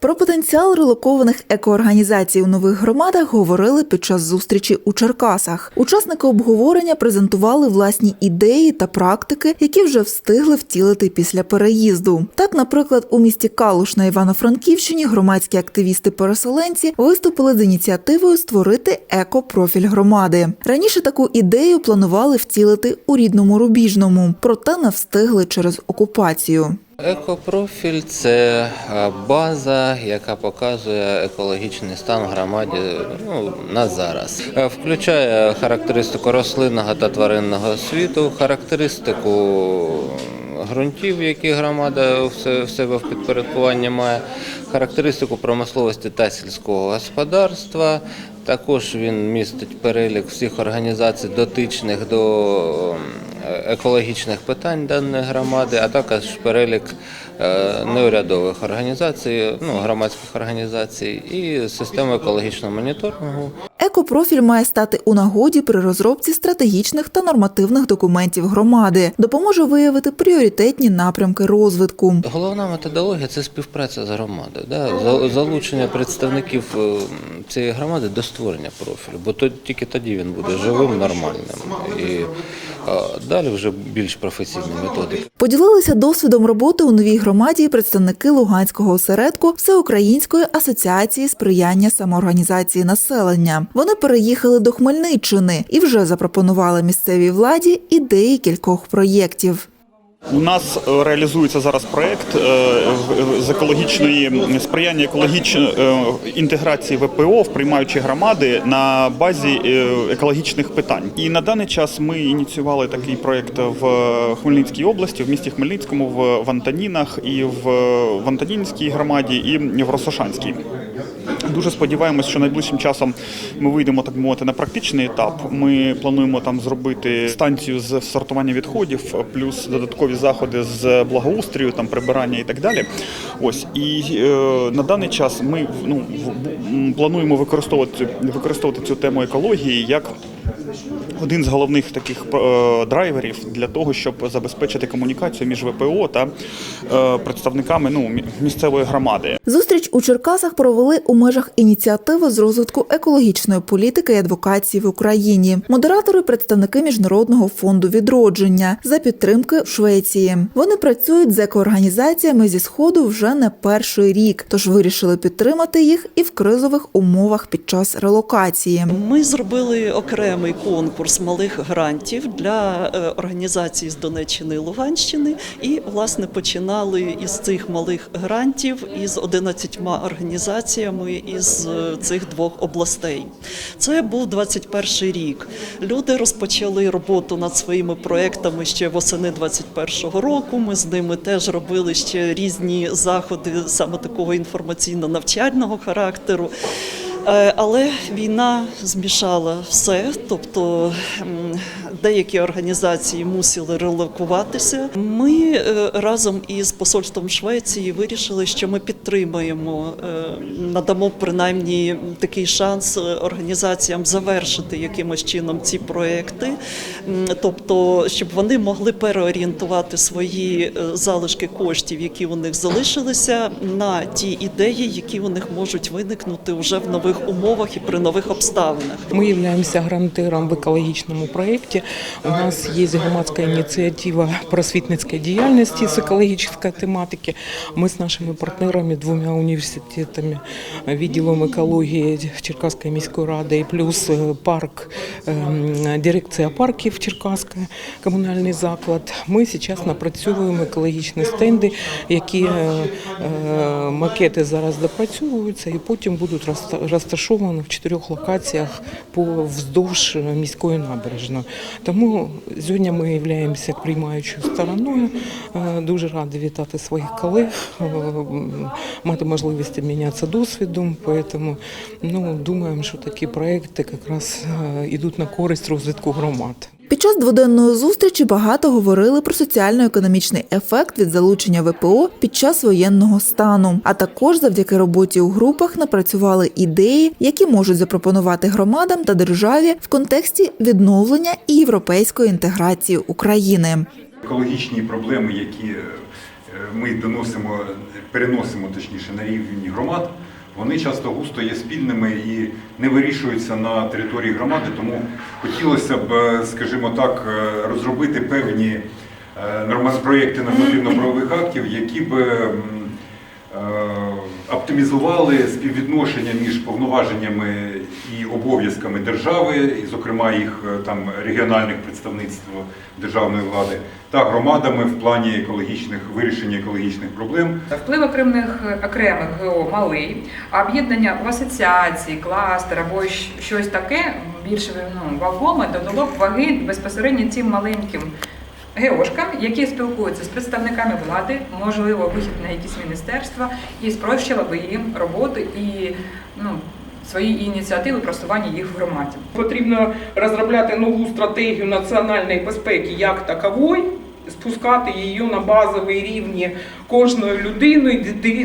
Про потенціал релокованих екоорганізацій у нових громадах говорили під час зустрічі у Черкасах. Учасники обговорення презентували власні ідеї та практики, які вже встигли втілити після переїзду. Так, наприклад, у місті Калуш на Івано-Франківщині громадські активісти-переселенці виступили з ініціативою створити екопрофіль громади. Раніше таку ідею планували втілити у рідному рубіжному, проте не встигли через окупацію. Екопрофіль це е, база, яка показує екологічний стан громаді ну, на зараз. Е, Включає характеристику рослинного та тваринного світу, характеристику ґрунтів, які громада в себе в підпорядкуванні має, характеристику промисловості та сільського господарства. Також він містить перелік всіх організацій, дотичних до екологічних питань даної громади, а також перелік е, неурядових організацій, ну, громадських організацій і систему екологічного моніторингу. Екопрофіль має стати у нагоді при розробці стратегічних та нормативних документів громади, допоможе виявити пріоритетні напрямки розвитку. Головна методологія це співпраця з громадою, да? залучення представників е, цієї громади до створення профілю, бо тільки тоді він буде живим, нормальним. І е, далі вже більш професійні методики. Поділилися досвідом роботи у новій громаді представники Луганського осередку Всеукраїнської асоціації сприяння самоорганізації населення. Вони переїхали до Хмельниччини і вже запропонували місцевій владі ідеї кількох проєктів. У нас е, реалізується зараз проект е, з екологічної сприяння екологічної е, інтеграції ВПО в приймаючі громади на базі екологічних питань. І на даний час ми ініціювали такий проект в Хмельницькій області, в місті Хмельницькому, в Антонінах і в Антонінській громаді, і в Росошанській. Дуже сподіваємось, що найближчим часом ми вийдемо так мовити на практичний етап. Ми плануємо там зробити станцію з сортування відходів, плюс додаткові заходи з благоустрою, там прибирання і так далі. Ось і е, на даний час ми ну плануємо використовувати використовувати цю тему екології як. Один з головних таких е, драйверів для того, щоб забезпечити комунікацію між ВПО та е, представниками ну, місцевої громади. Зустріч у Черкасах провели у межах ініціативи з розвитку екологічної політики і адвокації в Україні. Модератори представники міжнародного фонду відродження за підтримки Швеції. Вони працюють з екоорганізаціями зі сходу вже не перший рік, тож вирішили підтримати їх і в кризових умовах під час релокації. Ми зробили окремий конкурс малих грантів для е, організацій з Донеччини і Луганщини, і власне починали із цих малих грантів із 11 організаціями із е, цих двох областей. Це був 21 рік. Люди розпочали роботу над своїми проектами ще восени 21-го року. Ми з ними теж робили ще різні заходи саме такого інформаційно-навчального характеру. Е, Але війна змішала все, тобто деякі організації мусили релокуватися. Ми е, разом із посольством Швеції вирішили, що ми підтримаємо, е, надамо принаймні такий шанс організаціям завершити якимось чином ці проекти, тобто, щоб вони могли переорієнтувати свої залишки коштів, які у них залишилися, на ті ідеї, які у них можуть виникнути вже в нових умовах і при нових обставинах. Мы являемся грантиром в екологічному проєкті. У нас є громадська ініціатива просвітницької діяльності з екологічної тематики. Ми з нашими партнерами, двома університетами, відділом екології Черкаської міської ради і плюс е, парк, ем, дирекція парків Черкаська, комунальний заклад. Ми зараз напрацьовуємо екологічні стенди, які е, е, макети зараз допрацьовуються і потім будуть розта- розташовані в чотирьох локаціях вздовж міської набережної. Тому сьогодні ми являємося приймаючою стороною. Е, Дуже раді вітати своїх колег, е, мати можливість обмінятися досвідом. Тому ну, думаємо, що такі проекти якраз е, йдуть на користь розвитку громад. Під час дводенної зустрічі багато говорили про соціально-економічний ефект від залучення ВПО під час воєнного стану. А також завдяки роботі у групах напрацювали ідеї, які можуть запропонувати громадам та державі в контексті відновлення і європейської інтеграції України. екологічні проблеми, які е, ми доносимо, переносимо точніше на рівні громад, вони часто густо є спільними і не вирішуються на території громади. Тому хотілося б, е, скажімо так, е, розробити певні е, проєкти нормативно-правових актів, які б оптимізували співвідношення між повноваженнями і обов'язками держави, і, зокрема їх е, там регіональних представництв державної влади, та громадами в плані екологічних вирішення екологічних проблем. Вплив окремих окремих ГО малий, а об'єднання в асоціації, кластер або щось таке більш ну, вагоме додало б ваги безпосередньо цим маленьким ГОшкам, які спілкуються з представниками влади, можливо, вихід на якісь міністерства, і спрощила би їм роботу і ну, свої ініціативи просування їх в громаді. Потрібно розробляти нову стратегію національної безпеки як такової, спускати її на базовий рівні кожної людини,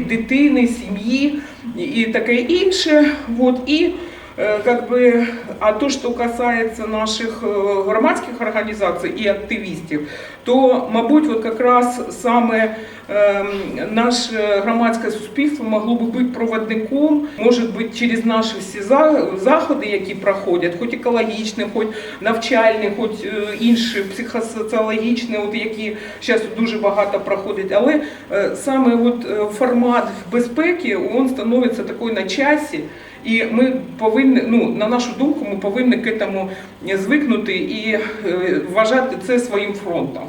дитини, сім'ї і- таке інше. Вот. І как бы, а то, что касается наших э, громадських організацій і активістів, то, мабуть, от якраз саме ем, наше громадське суспільство могло би бути проводником, може бути через наші всі за- заходи, які проходять, хоч екологічні, хоч навчальні, хоч е, інші психосоціологічні, от які зараз дуже багато проходять. Але е, саме от е, формат безпеки він становиться такий на часі. І ми повинні, ну на нашу думку, ми повинні к этому звикнути і е, вважати це своїм фронтом.